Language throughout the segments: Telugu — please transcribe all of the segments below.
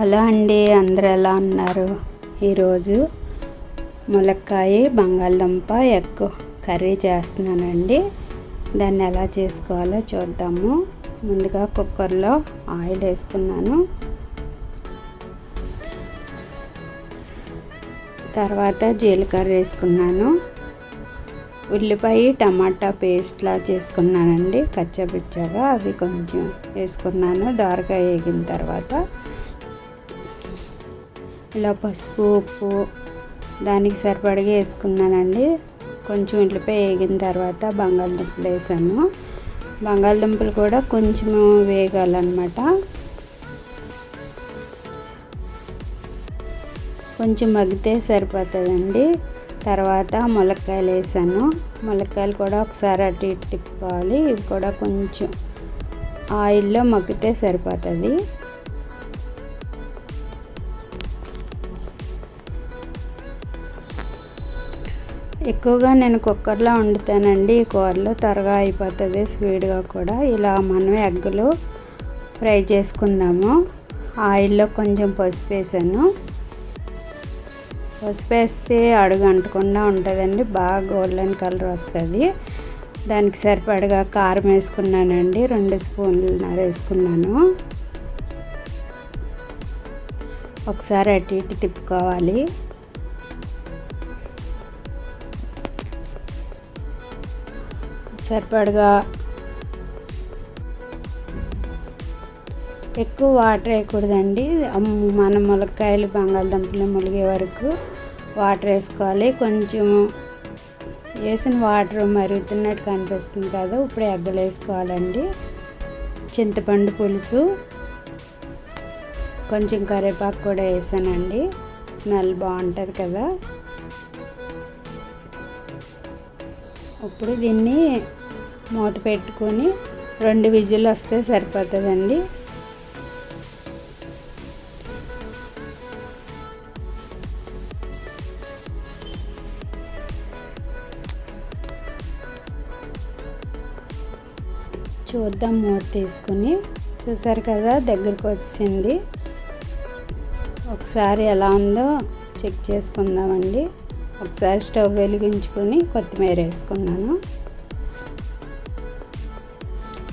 హలో అండి అందరు ఎలా ఉన్నారు? ఈరోజు ములక్కాయ బంగాళదుంప ఎగ్ కర్రీ చేస్తున్నానండి. దాన్ని ఎలా చేసుకోవాలో చూద్దాము. ముందుగా కుక్కర్లో ఆయిల్ వేసుకున్నాను. తర్వాత జీలకర్ర వేసుకున్నాను. ఉల్లిపాయ టమాటా పేస్ట్లా చేసుకున్నానండి. కచ్చపిచ్చగా అవి కొంచెం వేసుకున్నాను. దోరగా వేగిన తర్వాత ఇలా పసుపు ఉప్పు దానికి సరిపడగా వేసుకున్నానండి. కొంచెం ఇంట్లోపై వేగిన తర్వాత బంగాళదుంపలు వేసాను. బంగాళదుంపలు కూడా కొంచెం వేగాలన్నమాట. కొంచెం మగ్గితే సరిపోతుందండి. తర్వాత ములక్కాయలు వేసాను. ములక్కాయలు కూడా ఒకసారి అటు ఇటు తిప్పుకోవాలి. ఇవి కూడా కొంచెం ఆయిల్లో మగ్గితే సరిపోతుంది. ఎక్కువగా నేను కుక్కర్లో వండుతానండి. ఈ కూరలు త్వరగా అయిపోతుంది స్పీడ్గా కూడా. ఇలా మనం ఎగ్గులు ఫ్రై చేసుకుందాము. ఆయిల్లో కొంచెం పసుపు వేసాను. పసుపు వేస్తే అడుగు అంటకుండా ఉంటుందండి. బాగా గోల్డెన్ కలర్ వస్తుంది. దానికి సరిపడగా కారం వేసుకున్నానండి. రెండు స్పూన్లు వేసుకున్నాను. ఒకసారి అటు ఇటు తిప్పుకోవాలి. సరిపడగా ఎక్కువ వాటర్ వేయకూడదండి. మన ములక్కాయలు బంగాళదుంపలు ములిగే వరకు వాటర్ వేసుకోవాలి. కొంచెం వేసిన వాటర్ మరుగుతున్నట్టు కనిపిస్తుంది కదా ఇప్పుడు ఎగ్గలు వేసుకోవాలండి. చింతపండు పులుసు కొంచెం కరివేపాకు కూడా వేసానండి. స్మెల్ బాగుంటుంది కదా. ఇప్పుడు దీన్ని మూత పెట్టుకొని రెండు విజిల్ వస్తే సరిపోతుందండి. చూద్దాం మూత తీసుకుని. చూసారు కదా దగ్గరకు వచ్చింది. ఒకసారి ఎలా ఉందో చెక్ చేసుకుందామండి. ఒకసారి స్టవ్ వెలిగించుకొని కొత్తిమీర వేసుకున్నాను.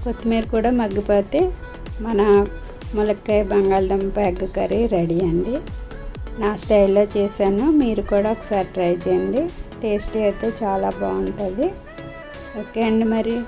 కొత్తిమీర కూడా మగ్గిపోతే మన ములక్కాయ బంగాళదుంప ఎగ్ కర్రీ రెడీ అండి. నా స్టైల్లో చేశాను. మీరు కూడా ఒకసారి ట్రై చేయండి. టేస్టీ అయితే చాలా బాగుంటుంది. ఓకే అండి మరి.